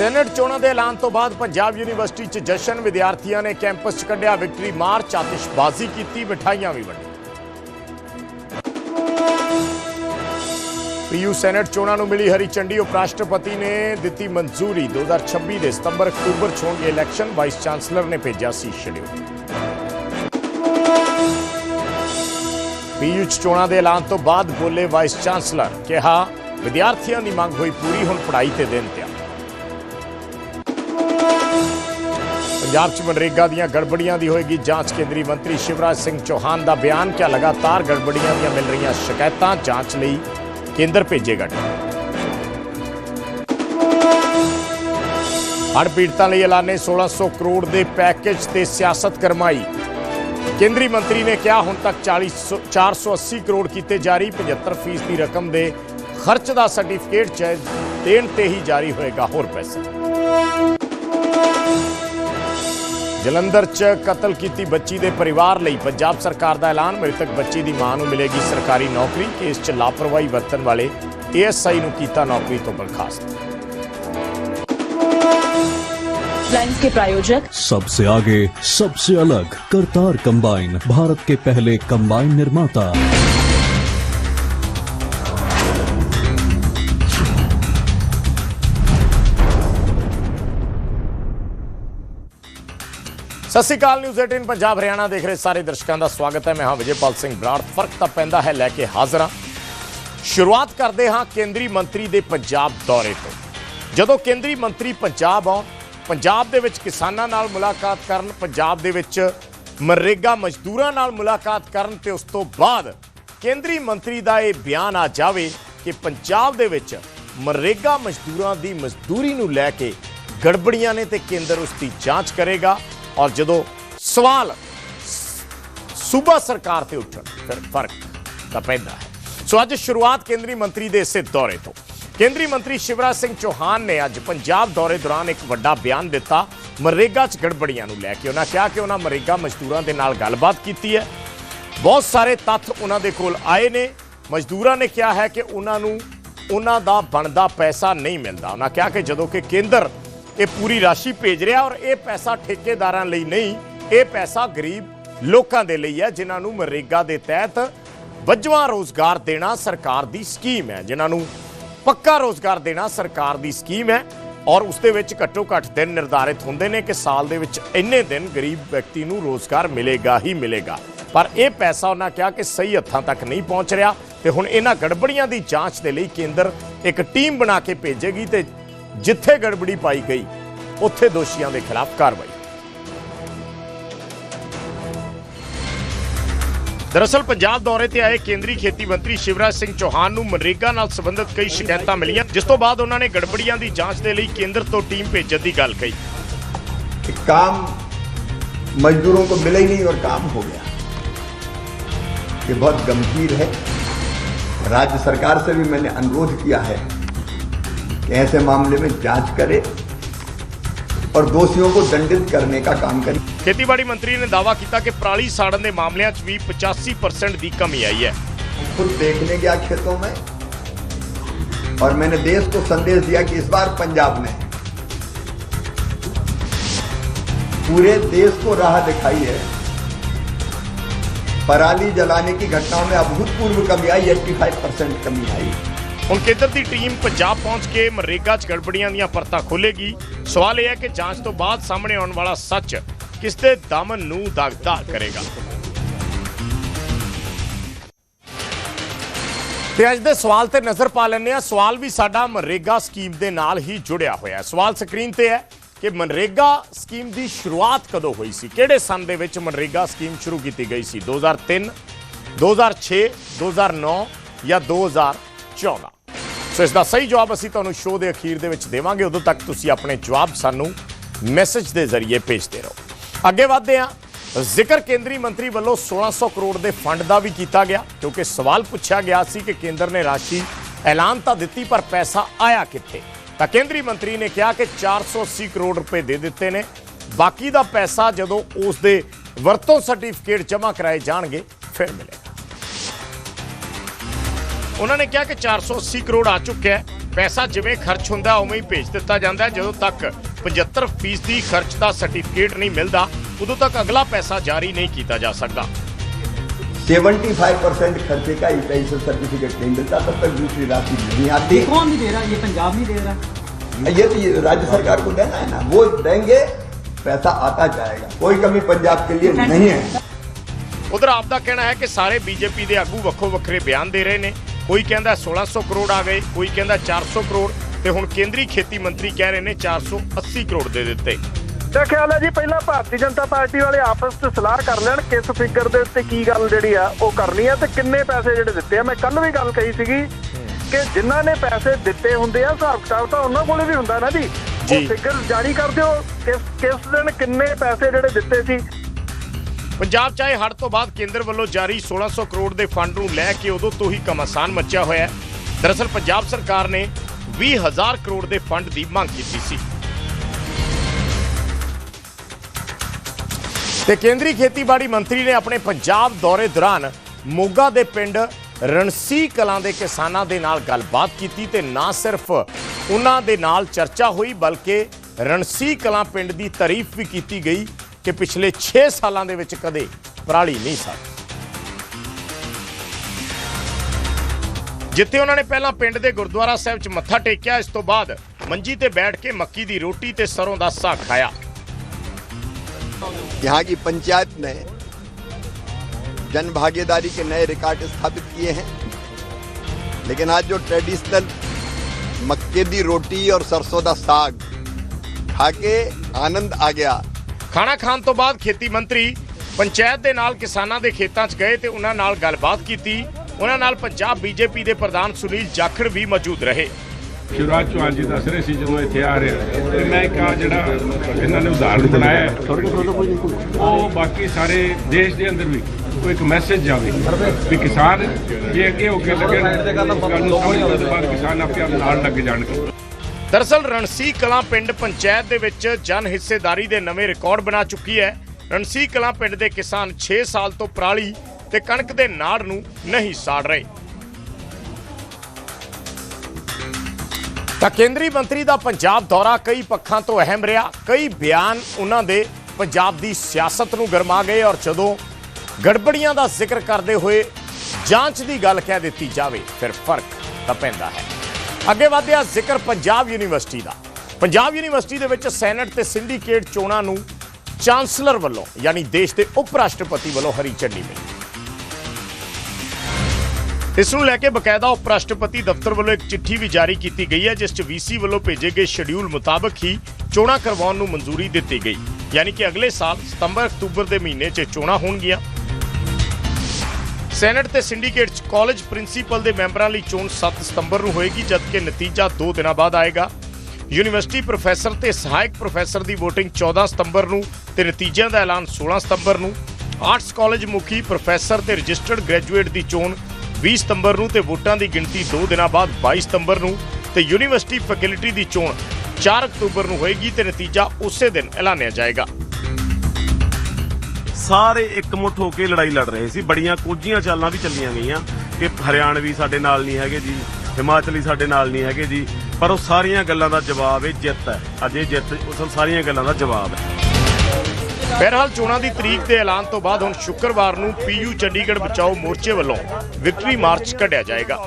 Senate ਚੋਣਾਂ ਦੇ ਐਲਾਨ ਤੋਂ ਬਾਅਦ ਪੰਜਾਬ ਯੂਨੀਵਰਸਿਟੀ 'ਚ ਜਸ਼ਨ ਵਿਦਿਆਰਥੀਆਂ ਨੇ ਕੈਂਪਸ 'ਚ ਕੱਢਿਆ ਵਿਕਟਰੀ, ਮਾਰਚ ਆਤਿਸ਼ਬਾਜ਼ੀ ਕੀਤੀ, ਮਿਠਾਈਆਂ ਵੀ ਵੰਡੀਆਂ। ਪੀਯੂ ਸੈਨੇਟ ਚੋਣਾਂ ਨੂੰ ਮਿਲੀ ਹਰੀ ਝੰਡੀ ਉਪ ਰਾਸ਼ਟਰਪਤੀ ਨੇ ਦਿੱਤੀ ਮਨਜ਼ੂਰੀ। 2026 ਦੇ ਸਤੰਬਰ ਅਕਤੂਬਰ 'ਚ ਹੋਣਗੇ ਇਲੈਕਸ਼ਨ, ਵਾਈਸ ਚਾਂਸਲਰ ਨੇ ਭੇਜਿਆ ਸੀ ਸ਼ਡਿਊਲ। ਪੀਯੂ 'ਚ ਚੋਣਾਂ ਦੇ ਐਲਾਨ ਤੋਂ ਬਾਅਦ ਬੋਲੇ ਵਾਈਸ ਚਾਂਸਲਰ, ਕਿਹਾ, ਵਿਦਿਆਰਥੀਆਂ ਦੀ ਮੰਗ ਹੋਈ ਪੂਰੀ, ਹੁਣ ਪੜ੍ਹਾਈ ਤੇ ਦਿਨ ਤਿਆਰ। ਪੰਜਾਬ 'ਚ ਮਨਰੇਗਾ ਦੀਆਂ ਗੜਬੜੀਆਂ ਦੀ ਹੋਏਗੀ ਜਾਂਚ। ਕੇਂਦਰੀ ਮੰਤਰੀ ਸ਼ਿਵਰਾਜ ਸਿੰਘ ਚੌਹਾਨ ਦਾ ਬਿਆਨ ਕਿ ਲਗਾਤਾਰ ਗੜਬੜੀਆਂ ਦੀਆਂ ਮਿਲ ਰਹੀਆਂ ਸ਼ਿਕਾਇਤਾਂ ਜਾਂਚ ਲਈ ਕੇਂਦਰ ਭੇਜੇਗਾ ਟੀਮ ਹੜ੍ਹ ਪੀੜਤਾਂ ਲਈ ਐਲਾਨੇ 1600 ਕਰੋੜ ਦੇ ਪੈਕੇਜ ਤੇ ਸਿਆਸਤ ਕਰਮਾਈ ਕੇਂਦਰੀ ਮੰਤਰੀ ਨੇ ਕਿਹਾ, ਹੁਣ ਤੱਕ 40 480 ਕਰੋੜ ਕੀਤੇ ਜਾਰੀ 75% ਦੀ ਰਕਮ ਦੇ ਖਰਚ ਦਾ ਸਰਟੀਫਿਕੇਟ ਦੇਣ ਤੇ ਹੀ ਜਾਰੀ ਹੋਏਗਾ ਹੋਰ ਪੈਸਾ। ਜਲੰਧਰ 'ਚ ਕਤਲ ਕੀਤੀ ਬੱਚੀ ਦੇ ਪਰਿਵਾਰ ਲਈ ਪੰਜਾਬ ਸਰਕਾਰ ਦਾ ਐਲਾਨ ਮ੍ਰਿਤਕ ਬੱਚੀ ਦੀ ਮਾਂ ਨੂੰ ਮਿਲੇਗੀ ਸਰਕਾਰੀ ਨੌਕਰੀ ਕੇਸ 'ਚ ਲਾਪਰਵਾਹੀ ਵਰਤਣ ਵਾਲੇ ਏਐਸਆਈ ਨੂੰ ਕੀਤਾ ਨੌਕਰੀ ਤੋਂ ਬਰਖਾਸਤ लाइन्स के प्रायोजक सबसे आगे सबसे अलग करतार कंबाइन भारत के पहले कंबाइन निर्माता ਸਤਿ ਸ਼੍ਰੀ ਅਕਾਲ ਨਿਊਜ਼ 18 ਪੰਜਾਬ, ਹਰਿਆਣਾ ਦੇਖ ਰਹੇ ਸਾਰੇ ਦਰਸ਼ਕਾਂ ਦਾ ਸਵਾਗਤ ਹੈ। ਮੈਂ ਹਾਂ ਵਿਜੇਪਾਲ ਸਿੰਘ ਬਰਾੜ। ਫ਼ਰਕ ਤਾਂ ਪੈਂਦਾ ਹੈ, ਲੈ ਕੇ ਹਾਜ਼ਰ ਹਾਂ। ਸ਼ੁਰੂਆਤ ਕਰਦੇ ਹਾਂ ਕੇਂਦਰੀ ਮੰਤਰੀ ਦੇ ਪੰਜਾਬ ਦੌਰੇ ਤੋਂ। ਜਦੋਂ ਕੇਂਦਰੀ ਮੰਤਰੀ ਪੰਜਾਬ ਆਉਣ, ਪੰਜਾਬ ਦੇ ਵਿੱਚ ਕਿਸਾਨਾਂ ਨਾਲ ਮੁਲਾਕਾਤ ਕਰਨ, ਪੰਜਾਬ ਦੇ ਵਿੱਚ ਮਨਰੇਗਾ ਮਜ਼ਦੂਰਾਂ ਨਾਲ ਮੁਲਾਕਾਤ ਕਰਨ ਤੇ ਉਸ ਤੋਂ ਬਾਅਦ ਕੇਂਦਰੀ ਮੰਤਰੀ ਦਾ ਇਹ ਬਿਆਨ ਆ ਜਾਵੇ ਕਿ ਪੰਜਾਬ ਦੇ ਵਿੱਚ ਮਨਰੇਗਾ ਮਜ਼ਦੂਰਾਂ ਦੀ ਮਜ਼ਦੂਰੀ ਨੂੰ ਲੈ ਕੇ ਗੜਬੜੀਆਂ ਨੇ ਤੇ ਕੇਂਦਰ ਉਸ ਦੀ ਜਾਂਚ ਕਰੇਗਾ। ਔਰ ਜਦੋਂ ਸਵਾਲ ਸੂਬਾ ਸਰਕਾਰ ਤੇ ਉੱਠਣ ਫਿਰ ਫ਼ਰਕ ਤਾਂ ਪੈਂਦਾ ਹੈ। ਸੋ ਅੱਜ ਸ਼ੁਰੂਆਤ ਕੇਂਦਰੀ ਮੰਤਰੀ ਦੇ ਇਸੇ ਦੌਰੇ ਤੋਂ। ਕੇਂਦਰੀ ਮੰਤਰੀ ਸ਼ਿਵਰਾਜ ਸਿੰਘ ਚੌਹਾਨ ਨੇ ਅੱਜ ਪੰਜਾਬ ਦੌਰੇ ਦੌਰਾਨ ਇੱਕ ਵੱਡਾ ਬਿਆਨ ਦਿੱਤਾ। ਮਰੇਗਾ 'ਚ ਗੜਬੜੀਆਂ ਨੂੰ ਲੈ ਕੇ ਉਹਨਾਂ ਕਿਹਾ ਕਿ ਉਹਨਾਂ ਮਰੇਗਾ ਮਜ਼ਦੂਰਾਂ ਦੇ ਨਾਲ ਗੱਲਬਾਤ ਕੀਤੀ ਹੈ। ਬਹੁਤ ਸਾਰੇ ਤੱਥ ਉਹਨਾਂ ਦੇ ਕੋਲ ਆਏ ਨੇ। ਮਜ਼ਦੂਰਾਂ ਨੇ ਕਿਹਾ ਹੈ ਕਿ ਉਹਨਾਂ ਨੂੰ, ਉਹਨਾਂ ਦਾ ਬਣਦਾ ਪੈਸਾ ਨਹੀਂ ਮਿਲਦਾ। ਉਹਨਾਂ ਕਿਹਾ ਕਿ ਜਦੋਂ ਕਿ ਕੇਂਦਰ ਇਹ ਪੂਰੀ ਰਾਸ਼ੀ ਭੇਜ ਰਿਹਾ ਔਰ ਇਹ ਪੈਸਾ ਠੇਕੇਦਾਰਾਂ ਲਈ ਨਹੀਂ, ਇਹ ਪੈਸਾ ਗਰੀਬ ਲੋਕਾਂ ਦੇ ਲਈ ਹੈ, ਜਿਨ੍ਹਾਂ ਨੂੰ ਮਨਰੇਗਾ ਦੇ ਤਹਿਤ ਵੱਜਵਾਂ ਰੋਜ਼ਗਾਰ ਦੇਣਾ ਸਰਕਾਰ ਦੀ ਸਕੀਮ ਹੈ। ਜਿਨ੍ਹਾਂ ਨੂੰ ਪੱਕਾ ਰੋਜ਼ਗਾਰ ਦੇਣਾ ਸਰਕਾਰ ਦੀ ਸਕੀਮ ਹੈ ਔਰ ਉਸ ਦੇ ਵਿੱਚ ਘੱਟੋ ਘੱਟ ਦਿਨ ਨਿਰਧਾਰਿਤ ਹੁੰਦੇ ਨੇ ਕਿ ਸਾਲ ਦੇ ਵਿੱਚ ਇੰਨੇ ਦਿਨ ਗਰੀਬ ਵਿਅਕਤੀ ਨੂੰ ਰੋਜ਼ਗਾਰ ਮਿਲੇਗਾ ਹੀ ਮਿਲੇਗਾ। ਪਰ ਇਹ ਪੈਸਾ ਉਹਨਾਂ ਕਿਹਾ ਕਿ ਸਹੀ ਹੱਥਾਂ ਤੱਕ ਨਹੀਂ ਪਹੁੰਚ ਰਿਹਾ ਤੇ ਹੁਣ ਇਹਨਾਂ ਗੜਬੜੀਆਂ ਦੀ ਜਾਂਚ ਦੇ ਲਈ ਕੇਂਦਰ ਇੱਕ ਟੀਮ ਬਣਾ ਕੇ ਭੇਜੇਗੀ ਤੇ ਜਿੱਥੇ ਗੜਬੜੀ ਪਾਈ ਗਈ ਉੱਥੇ ਦੋਸ਼ੀਆਂ ਦੇ ਖਿਲਾਫ ਕਾਰਵਾਈ ਦਰਅਸਲ ਪੰਜਾਬ ਦੌਰੇ ਤੇ ਆਏ ਕੇਂਦਰੀ ਖੇਤੀ ਮੰਤਰੀ ਸ਼ਿਵਰਾਜ ਸਿੰਘ ਚੌਹਾਨ ਨੂੰ ਮਨਰੇਗਾ ਨਾਲ ਸੰਬੰਧਿਤ ਕਈ ਸ਼ਿਕਾਇਤਾਂ ਮਿਲੀਆਂ ਜਿਸ ਤੋਂ ਬਾਅਦ ਉਹਨਾਂ ਨੇ ਗੜਬੜੀਆਂ ਦੀ ਜਾਂਚ ਦੇ ਲਈ ਕੇਂਦਰ ਤੋਂ ਟੀਮ ਭੇਜਣ ਦੀ ਗੱਲ ਕਹੀ कि काम मजदूरों को मिला ही नहीं और काम हो गया ये बहुत गंभीर है राज्य सरकार से भी मैंने अनुरोध किया है कि ऐसे मामले में जांच करे और दोषियों को दंडित करने का काम करे ਖੇਤੀਬਾੜੀ ਮੰਤਰੀ ਨੇ ਦਾਅਵਾ ਕੀਤਾ ਕਿ ਪਰਾਲੀ ਸਾੜਨ ਦੇ ਮਾਮਲਿਆਂ 'ਚ ਵੀ 85% ਦੀ ਕਮੀ ਆਈ ਹੈ खुद देखने गया खेतों में और मैंने देश को संदेश दिया कि इस बार पंजाब ने पूरे देश को राह दिखाई है पराली जलाने की घटनाओं में अभूतपूर्व कमी आई 85 परसेंट कमी आई ਹੁਣ ਕੇਂਦਰ ਦੀ ਟੀਮ ਪੰਜਾਬ ਪਹੁੰਚ ਕੇ ਮਨਰੇਗਾ 'ਚ ਗੜਬੜੀਆਂ ਦੀਆਂ ਪਰਤਾਂ ਖੋਲੇਗੀ ਸਵਾਲ ਇਹ ਹੈ ਕਿ ਜਾਂਚ ਤੋਂ ਬਾਅਦ ਸਾਹਮਣੇ ਆਉਣ ਵਾਲਾ ਸੱਚ ਕਿਸ ਦੇ ਦਮਨ ਨੂੰ ਦਾਗਦਾਰ ਕਰੇਗਾ? ਤੇ ਅੱਜ ਦੇ ਸਵਾਲ ਤੇ ਨਜ਼ਰ ਪਾ ਲੈਂਦੇ ਆ ਸਵਾਲ ਵੀ ਸਾਡਾ ਮਨਰੇਗਾ ਸਕੀਮ ਦੇ ਨਾਲ ਹੀ ਜੁੜਿਆ ਹੋਇਆ ਸਵਾਲ ਸਕਰੀਨ ਤੇ ਹੈ ਕਿ ਮਨਰੇਗਾ ਸਕੀਮ ਦੀ ਸ਼ੁਰੂਆਤ ਕਦੋਂ ਹੋਈ ਸੀ? ਕਿਹੜੇ ਸੰਨ ਦੇ ਵਿੱਚ ਮਨਰੇਗਾ ਸਕੀਮ ਸ਼ੁਰੂ ਕੀਤੀ ਗਈ ਸੀ? 2003 2006 2009 ਜਾਂ 2014 ਸੋ ਇਸ ਦਾ ਸਹੀ ਜਵਾਬ ਅਸੀਂ ਤੁਹਾਨੂੰ ਸ਼ੋਅ ਦੇ ਅਖੀਰ ਦੇ ਵਿੱਚ ਦੇਵਾਂਗੇ। ਉਦੋਂ ਤੱਕ ਤੁਸੀਂ ਆਪਣੇ ਜਵਾਬ ਸਾਨੂੰ ਮੈਸੇਜ ਦੇ ਜ਼ਰੀਏ ਭੇਜਦੇ ਰਹੋ। ਅੱਗੇ ਵਧਦੇ ਹਾਂ। ਜ਼ਿਕਰ ਕੇਂਦਰੀ ਮੰਤਰੀ ਵੱਲੋਂ 1600 ਕਰੋੜ ਦੇ ਫੰਡ ਦਾ ਵੀ ਕੀਤਾ ਗਿਆ, ਕਿਉਂਕਿ ਸਵਾਲ ਪੁੱਛਿਆ ਗਿਆ ਸੀ ਕਿ ਕੇਂਦਰ ਨੇ ਰਾਸ਼ੀ ਐਲਾਨ ਤਾਂ ਦਿੱਤੀ, ਪਰ ਪੈਸਾ ਆਇਆ ਕਿੱਥੇ? ਤਾਂ ਕੇਂਦਰੀ ਮੰਤਰੀ ਨੇ ਕਿਹਾ ਕਿ 480 ਕਰੋੜ ਰੁਪਏ ਦੇ ਦਿੱਤੇ ਨੇ। ਬਾਕੀ ਦਾ ਪੈਸਾ ਜਦੋਂ ਉਸ ਦੇ ਵਰਤੋਂ ਸਰਟੀਫਿਕੇਟ ਜਮ੍ਹਾਂ ਕਰਾਏ ਜਾਣਗੇ, ਫਿਰ ਮਿਲੇਗਾ। ਉਹਨਾਂ ਨੇ ਕਿਹਾ ਕਿ 480 ਕਰੋੜ ਆ ਚੁੱਕਿਆ ਹੈ ਪੈਸਾ ਜਿਵੇਂ ਖਰਚ ਹੁੰਦਾ ਉਵੇਂ ਹੀ ਭੇਜ ਦਿੱਤਾ ਜਾਂਦਾ ਹੈ ਜਦੋਂ ਤੱਕ 75% ਦੀ ਖਰਚ ਦਾ ਸਰਟੀਫਿਕੇਟ ਨਹੀਂ ਮਿਲਦਾ ਉਦੋਂ ਤੱਕ ਅਗਲਾ ਪੈਸਾ ਜਾਰੀ ਨਹੀਂ ਕੀਤਾ ਜਾ ਸਕਦਾ 75 परसेंट खर्चे का ही पेंशन सर्टिफिकेट नहीं मिलता तब तक दूसरी राशि नहीं आती कौन नहीं दे रहा ये पंजाब नहीं दे रहा ये तो ये राज्य सरकार को देना है ना वो देंगे पैसा आता जाएगा कोई कमी पंजाब के लिए नहीं है ਉਧਰ ਆਪ ਦਾ ਕਹਿਣਾ ਹੈ ਕਿ ਸਾਰੇ ਬੀਜੇਪੀ ਦੇ ਆਗੂ ਵੱਖੋ ਵੱਖਰੇ ਬਿਆਨ ਦੇ ਰਹੇ ਨੇ ਕੋਈ ਕਹਿੰਦਾ 1600 ਕਰੋੜ ਆ ਗਏ ਕੋਈ ਕਹਿੰਦਾ 400 ਕਰੋੜ ਤੇ ਹੁਣ ਕੇਂਦਰੀ ਖੇਤੀ ਮੰਤਰੀ ਕਹਿ ਰਹੇ ਨੇ 480 ਕਰੋੜ ਦੇ ਦਿੱਤੇ। ਤੇ ਖਿਆਲ ਹੈ ਜੀ ਪਹਿਲਾਂ ਭਾਰਤੀ ਜਨਤਾ ਪਾਰਟੀ ਵਾਲੇ ਆਪਸ ਵਿੱਚ ਸਲਾਹ ਕਰ ਲੈਣ ਕਿਸ ਫਿਗਰ ਦੇ ਉੱਤੇ ਕੀ ਗੱਲ ਜਿਹੜੀ ਆ ਉਹ ਕਰਨੀ ਆ ਤੇ ਕਿੰਨੇ ਪੈਸੇ ਜਿਹੜੇ ਦਿੱਤੇ ਆ। ਮੈਂ ਕੱਲ ਵੀ ਗੱਲ ਕਹੀ ਸੀਗੀ ਕਿ ਜਿਨ੍ਹਾਂ ਨੇ ਪੈਸੇ ਦਿੱਤੇ ਹੁੰਦੇ ਆ ਹਿਸਾਬ ਕਿਤਾਬ ਤਾਂ ਉਹਨਾਂ ਕੋਲੇ ਵੀ ਹੁੰਦਾ ਨਾ ਜੀ। ਉਹ ਫਿਗਰ ਜਾਰੀ ਕਰ ਦਿਓ ਕਿਸ ਕਿਸ ਦਿਨ ਕਿੰਨੇ ਪੈਸੇ ਜਿਹੜੇ ਦਿੱਤੇ ਸੀ ਪੰਜਾਬ 'ਚ ਆਏ ਹੜ੍ਹ ਤੋਂ ਬਾਅਦ ਕੇਂਦਰ ਵੱਲੋਂ ਜਾਰੀ 1600 ਕਰੋੜ ਦੇ ਫੰਡ ਨੂੰ ਲੈ ਕੇ ਉਦੋਂ ਤੋਂ ਹੀ ਕਮਾਸਾਨ ਮੱਚਿਆ ਹੋਇਆ ਹੈ। ਦਰਅਸਲ ਪੰਜਾਬ ਸਰਕਾਰ ਨੇ 20000 ਕਰੋੜ ਦੇ ਫੰਡ ਦੀ ਮੰਗ ਕੀਤੀ ਸੀ। ਤੇ ਕੇਂਦਰੀ ਖੇਤੀਬਾੜੀ ਮੰਤਰੀ ਨੇ ਆਪਣੇ ਪੰਜਾਬ ਦੌਰੇ ਦੌਰਾਨ ਮੋਗਾ ਦੇ ਪਿੰਡ ਰਣਸੀ ਕਲਾਂ ਦੇ ਕਿਸਾਨਾਂ ਦੇ ਨਾਲ ਗੱਲਬਾਤ ਕੀਤੀ ਤੇ ਨਾ ਸਿਰਫ ਉਹਨਾਂ ਦੇ ਨਾਲ ਚਰਚਾ ਹੋਈ, ਬਲਕਿ ਰਣਸੀ ਕਲਾਂ ਪਿੰਡ ਦੀ ਤਾਰੀਫ ਵੀ ਕੀਤੀ ਗਈ। ਕਿ ਪਿਛਲੇ 6 ਸਾਲਾਂ ਦੇ ਵਿੱਚ ਕਦੇ ਪਰਾਲੀ ਨਹੀਂ ਸਾਡੀ ਜਿੱਥੇ ਉਹਨਾਂ ਨੇ ਪਹਿਲਾਂ ਪਿੰਡ ਦੇ ਗੁਰਦੁਆਰਾ ਸਾਹਿਬ 'ਚ ਮੱਥਾ ਟੇਕਿਆ ਇਸ ਤੋਂ ਬਾਅਦ ਮੰਜੀ ਤੇ ਬੈਠ ਕੇ ਮੱਕੀ ਦੀ ਰੋਟੀ ਤੇ ਸਰੋਂ ਦਾ ਸਾਗ ਖਾਇਆ यहाँ की पंचायत ने जन भागीदारी के नए रिकॉर्ड स्थापित किए हैं लेकिन आज जो ट्रेडिशनल मक्के दी रोटी और सरसों का साग खा के आनंद आ गया ਖਾਣਾ ਖਾਣ ਤੋਂ ਬਾਅਦ ਖੇਤੀ ਮੰਤਰੀ ਪੰਚਾਇਤ ਦੇ ਨਾਲ ਕਿਸਾਨਾਂ ਦੇ ਖੇਤਾਂ 'ਚ ਗਏ ਤੇ ਉਹਨਾਂ ਨਾਲ ਗੱਲਬਾਤ ਕੀਤੀ। ਉਹਨਾਂ ਨਾਲ ਪੰਜਾਬ ਬੀਜੇਪੀ ਦੇ ਪ੍ਰਧਾਨ ਸੁਨੀਲ ਜਾਖੜ ਵੀ ਮੌਜੂਦ ਰਹੇ। ਸ਼ਿਵਰਾਜ ਚੌਹਾਨ ਜੀ ਦੱਸ ਰਹੇ ਸੀ ਜਦੋਂ ਇੱਥੇ ਆ ਰਹੇ ਤੇ ਮੈਂ ਇੱਕ ਆਹ ਜਿਹੜਾ ਇਹਨਾਂ ਨੇ ਉਦਾਹਰਣ ਬਣਾਇਆ ਉਹ ਬਾਕੀ ਸਾਰੇ ਦੇਸ਼ ਦੇ ਅੰਦਰ ਵੀ ਕੋਈ ਇੱਕ ਮੈਸੇਜ ਜਾਵੇ ਵੀ ਕਿਸਾਨ ਜੇ ਅੱਗੇ ਹੋ ਕੇ ਲੱਗਣ ਗੱਲ ਨੂੰ ਸਮਝਣ ਤੋਂ ਬਾਅਦ ਕਿਸਾਨ ਆਪੇ ਆਪ ਨਾਲ ਲੱਗ ਜਾਣਗੇ। ਦਰਅਸਲ ਰਣਸੀ ਕਲਾਂ ਪਿੰਡ ਪੰਚਾਇਤ ਦੇ ਵਿੱਚ ਜਨ ਹਿੱਸੇਦਾਰੀ ਦੇ ਨਵੇਂ ਰਿਕਾਰਡ ਬਣਾ ਚੁੱਕੀ ਹੈ। ਰਣਸੀ ਕਲਾਂ ਪਿੰਡ ਦੇ ਕਿਸਾਨ 6 ਸਾਲ ਤੋਂ ਪਰਾਲੀ ਤੇ ਕਣਕ ਦੇ ਨਾੜ ਨੂੰ ਨਹੀਂ ਸਾੜ ਰਹੇ। ਤਾਂ ਕੇਂਦਰੀ ਮੰਤਰੀ ਦਾ ਪੰਜਾਬ ਦੌਰਾ ਕਈ ਪੱਖਾਂ ਤੋਂ ਅਹਿਮ ਰਿਹਾ। ਕਈ ਬਿਆਨ ਉਹਨਾਂ ਦੇ ਪੰਜਾਬ ਦੀ ਸਿਆਸਤ ਨੂੰ ਗਰਮਾ ਗਏ ਔਰ ਜਦੋਂ ਗੜਬੜੀਆਂ ਦਾ ਜ਼ਿਕਰ ਕਰਦੇ ਹੋਏ ਜਾਂਚ ਦੀ ਗੱਲ ਕਹਿ ਦਿੱਤੀ ਜਾਵੇ, ਫਿਰ ਫ਼ਰਕ ਤਾਂ ਪੈਂਦਾ ਹੈ। ਅੱਗੇ ਵਧਿਆ ਜ਼ਿਕਰ ਪੰਜਾਬ ਯੂਨੀਵਰਸਿਟੀ ਦਾ। ਪੰਜਾਬ ਯੂਨੀਵਰਸਿਟੀ ਦੇ ਵਿੱਚ ਸੈਨੇਟ ਤੇ ਸਿੰਡੀਕੇਟ ਚੋਣਾਂ ਨੂੰ ਚਾਂਸਲਰ ਵੱਲੋਂ, ਯਾਨੀ ਦੇਸ਼ ਦੇ ਉਪ ਰਾਸ਼ਟਰਪਤੀ ਵੱਲੋਂ ਹਰੀ ਝੰਡੀ ਮਿਲੀ। ਇਸ ਨੂੰ ਲੈ ਕੇ ਬਕਾਇਦਾ ਉਪ ਰਾਸ਼ਟਰਪਤੀ ਦਫ਼ਤਰ ਵੱਲੋਂ ਇੱਕ ਚਿੱਠੀ ਵੀ ਜਾਰੀ ਕੀਤੀ ਗਈ ਹੈ, ਜਿਸ 'ਚ ਵੀਸੀ ਵੱਲੋਂ ਭੇਜੇ ਗਏ ਸ਼ਡਿਊਲ ਮੁਤਾਬਕ ਹੀ ਚੋਣਾਂ ਕਰਵਾਉਣ ਨੂੰ ਮਨਜ਼ੂਰੀ ਦਿੱਤੀ ਗਈ। ਯਾਨੀ ਕਿ ਅਗਲੇ ਸਾਲ ਸਤੰਬਰ ਅਕਤੂਬਰ ਦੇ ਮਹੀਨੇ 'ਚ ਚੋਣਾਂ ਹੋਣਗੀਆਂ। ਸੈਨੇਟ ਤੇ ਸਿੰਡੀਕੇਟ 'ਚ ਕਾਲਜ ਪ੍ਰਿੰਸੀਪਲ ਦੇ ਮੈਂਬਰਾਂ ਲਈ ਚੋਣ 7 ਸਤੰਬਰ ਨੂੰ ਹੋਏਗੀ, ਜਦਕਿ ਨਤੀਜਾ 2 ਦਿਨਾਂ ਬਾਅਦ ਆਏਗਾ। ਯੂਨੀਵਰਸਿਟੀ ਪ੍ਰੋਫੈਸਰ ਤੇ ਸਹਾਇਕ ਪ੍ਰੋਫੈਸਰ ਦੀ VOTING 14 ਸਤੰਬਰ ਨੂੰ ਤੇ ਨਤੀਜਿਆਂ ਦਾ ਐਲਾਨ 16 ਸਤੰਬਰ ਨੂੰ। ਆਰਟਸ ਕਾਲਜ ਮੁਖੀ ਪ੍ਰੋਫੈਸਰ ਤੇ ਰਜਿਸਟਰਡ ਗ੍ਰੈਜੂਏਟ ਦੀ ਚੋਣ 20 ਸਤੰਬਰ ਨੂੰ ਤੇ ਵੋਟਾਂ ਦੀ ਗਿਣਤੀ 2 ਦਿਨਾਂ ਬਾਅਦ 22 ਸਤੰਬਰ ਨੂੰ ਤੇ ਯੂਨੀਵਰਸਿਟੀ ਫੈਕਲਟੀ ਦੀ ਚੋਣ 4 ਅਕਤੂਬਰ ਨੂੰ ਹੋਏਗੀ ਤੇ ਨਤੀਜਾ ਉਸੇ ਦਿਨ ਐਲਾਨਿਆ ਜਾਏਗਾ। ਸਾਰੇ ਇਕਮੁੱਠ ਹੋ ਕੇ ਲੜਾਈ ਲੜ ਰਹੇ ਸੀ। ਬੜੀਆਂ ਕੋਝੀਆਂ ਚਾਲਾਂ ਵੀ ਚੱਲੀਆਂ ਗਈਆਂ ਕਿ ਹਰਿਆਣਵੀ ਸਾਡੇ ਨਾਲ ਨਹੀਂ ਹੈਗੇ ਜੀ, ਹਿਮਾਚਲੀ ਸਾਡੇ ਨਾਲ ਨਹੀਂ ਹੈਗੇ ਜੀ। ਪਰ ਉਹ ਸਾਰੀਆਂ ਗੱਲਾਂ ਦਾ ਜਵਾਬ ਇਹ ਜਿੱਤ ਹੈ। ਅਜੇ ਜਿੱਤ ਉਸ ਸਾਰੀਆਂ ਗੱਲਾਂ ਦਾ ਜਵਾਬ ਹੈ। ਬਹਰਹਾਲ ਚੋਣਾਂ ਦੀ ਤਰੀਕ ਦੇ ਐਲਾਨ ਤੋਂ ਬਾਅਦ ਹੁਣ ਸ਼ੁੱਕਰਵਾਰ ਨੂੰ ਪੀਯੂ ਚੰਡੀਗੜ੍ਹ ਬਚਾਓ ਮੋਰਚੇ ਵੱਲੋਂ ਵਿਕਟਰੀ ਮਾਰਚ ਕੱਢਿਆ ਜਾਏਗਾ।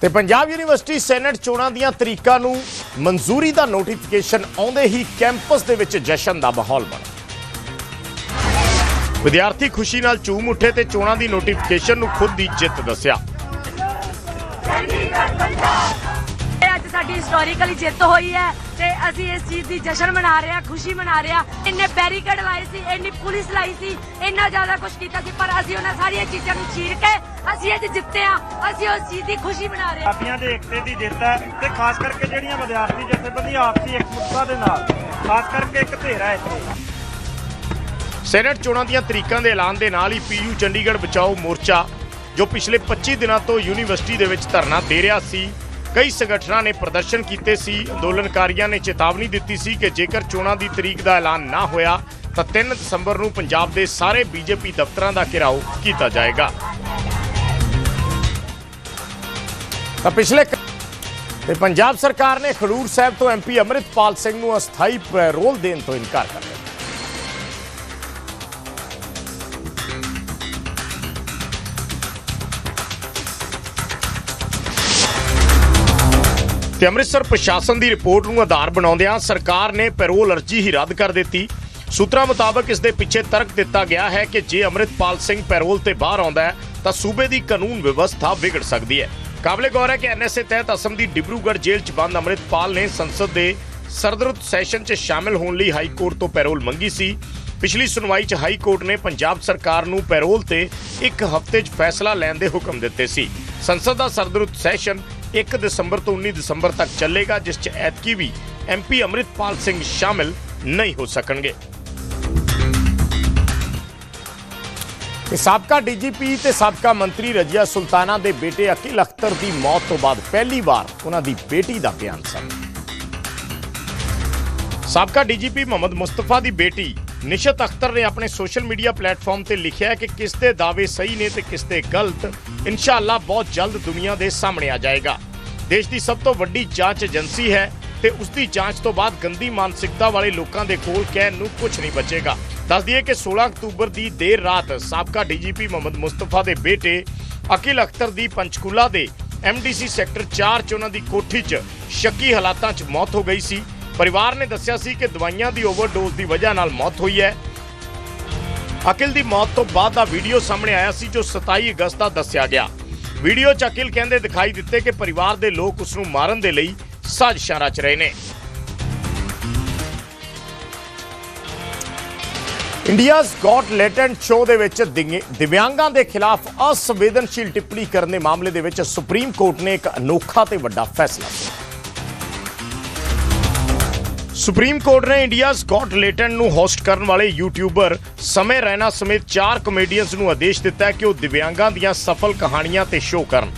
ਤੇ ਪੰਜਾਬ ਯੂਨੀਵਰਸਿਟੀ ਸੈਨੇਟ ਚੋਣਾਂ ਦੀਆਂ ਤਰੀਕਾਂ ਨੂੰ ਮਨਜ਼ੂਰੀ ਦਾ ਨੋਟੀਫਿਕੇਸ਼ਨ ਆਉਂਦੇ ਹੀ ਕੈਂਪਸ ਦੇ ਵਿੱਚ ਜਸ਼ਨ ਦਾ ਮਾਹੌਲ ਬਣ। ਵਿਦਿਆਰਥੀ ਖੁਸ਼ੀ ਨਾਲ ਝੂਮ ਉੱਠੇ ਤੇ ਚੋਣਾਂ ਦੀ ਨੋਟੀਫਿਕੇਸ਼ਨ ਨੂੰ ਖੁਦ ਦੀ ਜਿੱਤ ਦੱਸਿਆ। ਅੱਜ ਸਾਡੀ ਹਿਸਟੋਰੀਕਲੀ ਜਿੱਤ ਹੋਈ ਹੈ। ਤੇ ਅਸੀਂ ਇਸ ਚੀਜ਼ ਦੀ ਜਸ਼ਨ ਮਨਾ ਰਹੇ ਹਾਂ ਖੁਸ਼ੀ ਮਨਾ ਰਹੇ ਹਾਂ। ਇੰਨੇ ਬੈਰੀਕੇਡ ਲਾਏ ਸੀ ਇੰਨੀ ਪੁਲਿਸ ਲਾਈ ਸੀ ਇੰਨਾ ਜ਼ਿਆਦਾ ਕੁਝ ਕੀਤਾ ਸੀ ਪਰ ਅਸੀਂ ਉਹਨਾਂ ਸਾਰੀਆਂ ਚੀਜ਼ਾਂ ਨੂੰ ਚੀਰ ਕੇ ਅਸੀਂ ਅੱਜ ਜਿੱਤੇ ਹਾਂ। ਅਸੀਂ ਉਸ ਚੀਜ਼ ਦੀ ਖੁਸ਼ੀ ਮਨਾ ਰਹੇ ਪੰਜਾਬੀਆਂ ਦੇ ਏਕਤੇ ਦੀ ਜਿੱਤ ਹੈ ਤੇ ਖਾਸ ਕਰਕੇ ਜਿਹੜੀਆਂ ਵਿਦਿਆਰਥੀ ਜਥੇਬੰਦੀਆਂ ਆਪਸੀ ਇਕਮੁੱਠਤਾ ਦੇ ਨਾਲ ਖਾਸ ਕਰਕੇ ਇੱਕ ਧੇਰਾ ਹੈ। ਇੱਥੇ ਸੈਨੇਟ ਚੋਣਾਂ ਦੀਆਂ ਤਰੀਕਾਂ ਦੇ ਐਲਾਨ ਦੇ ਨਾਲ ਹੀ ਪੀਯੂ ਚੰਡੀਗੜ੍ਹ ਬਚਾਓ ਮੋਰਚਾ ਜੋ ਪਿਛਲੇ 25 ਦਿਨਾਂ ਤੋਂ ਯੂਨੀਵਰਸਿਟੀ ਦੇ ਵਿੱਚ ਧਰਨਾ ਦੇ ਰਿਹਾ ਸੀ। ਕਈ ਸੰਗਠਨਾਂ ਨੇ ਪ੍ਰਦਰਸ਼ਨ ਕੀਤੇ ਸੀ, ਅੰਦੋਲਨਕਾਰੀਆਂ ਨੇ ਚੇਤਾਵਨੀ ਦਿੱਤੀ ਸੀ ਕਿ ਜੇਕਰ ਚੋਣਾਂ ਦੀ ਤਰੀਕ ਦਾ ਐਲਾਨ ਨਾ ਹੋਇਆ, ਤਾਂ 3 ਦਸੰਬਰ ਨੂੰ ਪੰਜਾਬ ਦੇ ਸਾਰੇ ਬੀਜੇਪੀ ਦਫ਼ਤਰਾਂ ਦਾ ਘਿਰਾਓ ਕੀਤਾ ਜਾਏਗਾ। ਤਾਂ ਪਿਛਲੇ ਤੇ ਪੰਜਾਬ ਸਰਕਾਰ ਨੇ ਖਡੂਰ ਸਾਹਿਬ ਤੋਂ ਐਮਪੀ ਅੰਮ੍ਰਿਤਪਾਲ ਸਿੰਘ ਨੂੰ ਅਸਥਾਈ ਪੈਰੋਲ ਦੇਣ ਤੋਂ ਇਨਕਾਰ ਕਰ ਦਿੱਤਾ। ਤੇ ਅੰਮ੍ਰਿਤਸਰ ਪ੍ਰਸ਼ਾਸਨ ਦੀ ਰਿਪੋਰਟ ਨੂੰ ਆਧਾਰ ਬਣਾਉਂਦਿਆਂ ਸਰਕਾਰ ਨੇ ਪੈਰੋਲ ਅਰਜੀ ਹੀ ਰੱਦ ਕਰ ਦਿੱਤੀ। ਸੂਤਰਾਂ ਮੁਤਾਬਕ ਇਸ ਦੇ ਪਿੱਛੇ ਤਰਕ ਦਿੱਤਾ ਗਿਆ ਹੈ ਕਿ ਜੇ ਅੰਮ੍ਰਿਤਪਾਲ ਸਿੰਘ ਪੈਰੋਲ ਤੇ ਬਾਹਰ ਆਉਂਦਾ ਹੈ, ਤਾਂ ਸੂਬੇ ਦੀ ਕਾਨੂੰਨ ਵਿਵਸਥਾ ਵਿਗੜ ਸਕਦੀ ਹੈ। ਕਾਬਲੇ ਗੌਰ ਹੈ ਕਿ ਐਨਐਸਏ ਤਹਿਤ ਅਸਮ ਦੀ ਡਿਬਰੂਗੜ੍ਹ ਜੇਲ੍ਹ 'ਚ ਬੰਦ ਅੰਮ੍ਰਿਤਪਾਲ ਨੇ ਸੰਸਦ ਦੇ ਸਰਦਰੁੱਤ ਸੈਸ਼ਨ 'ਚ ਸ਼ਾਮਿਲ ਹੋਣ ਲਈ ਹਾਈ ਕੋਰਟ ਤੋਂ ਪੈਰੋਲ ਮੰਗੀ ਸੀ। ਪਿਛਲੀ ਸੁਣਵਾਈ 'ਚ ਹਾਈ ਕੋਰਟ ਨੇ ਪੰਜਾਬ ਸਰਕਾਰ ਨੂੰ ਪੈਰੋਲ ਤੇ ਇੱਕ ਹਫ਼ਤੇ 'ਚ ਫੈਸਲਾ ਲੈਣ ਦੇ ਹੁਕਮ ਦਿੱਤੇ ਸੀ। ਸੰਸਦ ਦਾ ਸਰਦਰੁੱਤ ਸੈਸ਼ਨ 1 ਦਸੰਬਰ ਤੋਂ 19 ਦਸੰਬਰ ਤੱਕ ਚੱਲੇਗਾ, ਜਿਸ 'ਚ ਐਤਕੀ ਵੀ ਐਮਪੀ ਅੰਮ੍ਰਿਤਪਾਲ ਸਿੰਘ ਸ਼ਾਮਿਲ ਨਹੀਂ ਹੋ ਸਕਣਗੇ। ਤੇ ਸਾਬਕਾ ਡੀਜੀਪੀ ਤੇ ਸਾਬਕਾ ਮੰਤਰੀ ਰਜੀਆ ਸੁਲਤਾਨਾ ਦੇ ਬੇਟੇ ਅਕਿਲ ਅਖਤਰ ਦੀ ਮੌਤ ਤੋਂ ਬਾਅਦ ਪਹਿਲੀ ਵਾਰ ਉਹਨਾਂ ਦੀ ਬੇਟੀ ਦਾ ਬਿਆਨ ਸਾਹਮਣੇ ਸਾਬਕਾ ਡੀਜੀਪੀ ਮੁਹੰਮਦ ਮੁਸਤਫਾ ਦੀ ਬੇਟੀ ਨਿਸ਼ਤ ਅਖਤਰ ਨੇ ਆਪਣੇ ਸੋਸ਼ਲ ਮੀਡੀਆ ਪਲੇਟਫਾਰਮ ਤੇ ਲਿਖਿਆ ਕਿ ਕਿਸ ਦੇ ਦਾਅਵੇ ਸਹੀ ਨੇ ਤੇ ਕਿਸ ਦੇ ਗਲਤ। ਇਨਸ਼ਾਅੱਲਾ ਬਹੁਤ ਜਲਦ ਦੁਨੀਆ ਦੇ ਸਾਹਮਣੇ ਆ ਜਾਏਗਾ। ਦੇਸ਼ ਦੀ ਸਭ ਤੋਂ ਵੱਡੀ ਜਾਂਚ ਏਜੰਸੀ ਹੈ ਤੇ ਉਸ ਦੀ ਜਾਂਚ ਤੋਂ ਬਾਅਦ ਗੰਦੀ ਮਾਨਸਿਕਤਾ ਵਾਲੇ ਲੋਕਾਂ ਦੇ ਕੋਲ ਕਹਿਣ ਨੂੰ ਕੁਝ ਨਹੀਂ ਬਚੇਗਾ। ਦੱਸ ਦਈਏ ਕਿ 16 ਅਕਤੂਬਰ ਦੀ ਦੇਰ ਰਾਤ ਸਾਬਕਾ ਡੀਜੀਪੀ ਮੁਹੰਮਦ ਮੁਸਤਫਾ ਦੇ ਬੇਟੇ ਅਕਿਲ ਅਖਤਰ ਦੀ ਪੰਚਕੂਲਾ ਦੇ ਐਮਡੀਸੀ ਸੈਕਟਰ 4 ਚ ਉਹਨਾਂ ਦੀ ਕੋਠੀ 'ਚ ਸ਼ੱਕੀ ਹਾਲਾਤਾਂ 'ਚ ਮੌਤ ਹੋ ਗਈ ਸੀ। ਪਰਿਵਾਰ ਨੇ ਦੱਸਿਆ ਸੀ ਕਿ ਦਵਾਈਆਂ ਦੀ ਓਵਰਡੋਜ਼ ਦੀ ਵਜ੍ਹਾ ਨਾਲ ਮੌਤ ਹੋਈ ਹੈ। ਅਕਿਲ ਦੀ ਮੌਤ ਤੋਂ ਬਾਅਦ ਦਾ ਵੀਡੀਓ ਸਾਹਮਣੇ ਆਇਆ ਸੀ, ਜੋ 27 ਅਗਸਤ ਦਾ ਦੱਸਿਆ ਗਿਆ। ਵੀਡੀਓ 'ਚ ਅਕਿਲ ਕਹਿੰਦੇ ਦਿਖਾਈ ਦਿੱਤੇ ਕਿ ਪਰਿਵਾਰ ਦੇ ਲੋਕ ਉਸ ਨੂੰ ਮਾਰਨ ਦੇ ਲਈ ਸਾਜ਼ਿਸ਼ਾਂ ਰਚ ਰਹੇ ਨੇ। ਇੰਡੀਆਜ਼ ਗॉट ਲੈਟੈਂਟ ਸ਼ੋਅ ਦੇ ਵਿੱਚ ਦਿਵਿਆਂਗਾਂ ਦੇ ਖਿਲਾਫ ਅਸੰਵੇਦਨਸ਼ੀਲ ਟਿੱਪਣੀ ਕਰਨ ਦੇ ਮਾਮਲੇ ਦੇ ਵਿੱਚ ਸੁਪਰੀਮ ਕੋਰਟ ਨੇ ਇੱਕ ਅਨੋਖਾ ਤੇ ਵੱਡਾ ਫੈਸਲਾ। ਸੁਣਾਇਆ ਸੁਪਰੀਮ ਕੋਰਟ ਨੇ ਇੰਡੀਆਜ਼ ਗॉट ਲੈਟੈਂਟ ਨੂੰ ਹੋਸਟ ਕਰਨ ਵਾਲੇ ਯੂਟਿਊਬਰ ਸਮੇਂ ਰੈਨਾ ਸਮੇਤ ਚਾਰ ਕਮੇਡੀਅਨਸ ਨੂੰ ਆਦੇਸ਼ ਦਿੱਤਾ ਹੈ ਕਿ ਉਹ ਦਿਵਿਆਂਗਾਂ ਦੀਆਂ ਸਫਲ ਕਹਾਣੀਆਂ ਤੇ ਸ਼ੋਅ ਕਰਨ।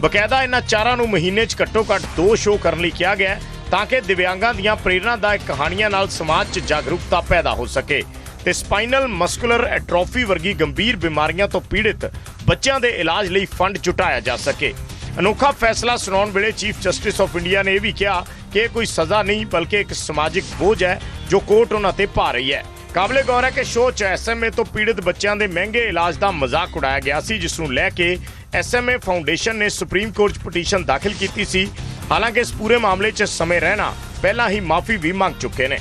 ਬਕਾਇਦਾ ਇਹਨਾਂ ਚਾਰਾਂ ਨੂੰ ਮਹੀਨੇ 'ਚ ਘੱਟੋ-ਘੱਟ ਦੋ ਸ਼ੋਅ ਕਰਨ ਲਈ ਕਿਹਾ ਗਿਆ ਤਾਂ ਕਿ ਦਿਵਿਆਂਗਾਂ ਦੀਆਂ ਪ੍ਰੇਰਨਾਦਾਇਕ ਕਹਾਣੀਆਂ ਨਾਲ ਸਮਾਜ 'ਚ ਜਾਗਰੂਕਤਾ ਪੈਦਾ ਹੋ ਸਕੇ ਤੇ ਸਪਾਈਨਲ ਮਸਕੂਲਰ ਐਟਰੋਫੀ ਵਰਗੀ ਗੰਭੀਰ ਬਿਮਾਰੀਆਂ ਤੋਂ ਪੀੜਿਤ ਬੱਚਿਆਂ ਦੇ ਇਲਾਜ ਲਈ ਫੰਡ ਜੁਟਾਇਆ ਜਾ ਸਕੇ। ਅਨੋਖਾ ਫੈਸਲਾ ਸੁਣਾਉਣ ਵੇਲੇ ਚੀਫ ਜਸਟਿਸ ਆਫ ਇੰਡੀਆ ਨੇ ਇਹ ਵੀ ਕਿਹਾ ਕਿ ਇਹ ਕੋਈ ਸਜ਼ਾ ਨਹੀਂ, ਬਲਕਿ ਇੱਕ ਸਮਾਜਿਕ ਬੋਝ ਹੈ ਜੋ ਕੋਰਟ ਉਹਨਾਂ ਤੇ ਪਾ ਰਹੀ ਹੈ। ਕਾਬਲੇ ਗੌਰ ਹੈ ਕਿ ਸ਼ੋਅ 'ਚ ਐਸਐਮਏ ਤੋਂ ਪੀੜਤ ਬੱਚਿਆਂ ਦੇ ਮਹਿੰਗੇ ਇਲਾਜ ਦਾ ਮਜ਼ਾਕ ਉਡਾਇਆ ਗਿਆ ਸੀ, ਜਿਸ ਨੂੰ ਲੈ ਕੇ ਐਸਐਮਏ ਫਾਊਂਡੇਸ਼ਨ ਨੇ ਸੁਪਰੀਮ ਕੋਰਟ 'ਚ ਪਟੀਸ਼ਨ ਦਾਖਲ ਕੀਤੀ ਸੀ। ਹਾਲਾਂਕਿ ਇਸ ਪੂਰੇ ਮਾਮਲੇ 'ਚ ਸਮੇਂ ਰਹਿਣਾ ਪਹਿਲਾਂ ਹੀ ਮਾਫੀ ਵੀ ਮੰਗ ਚੁੱਕੇ ਨੇ।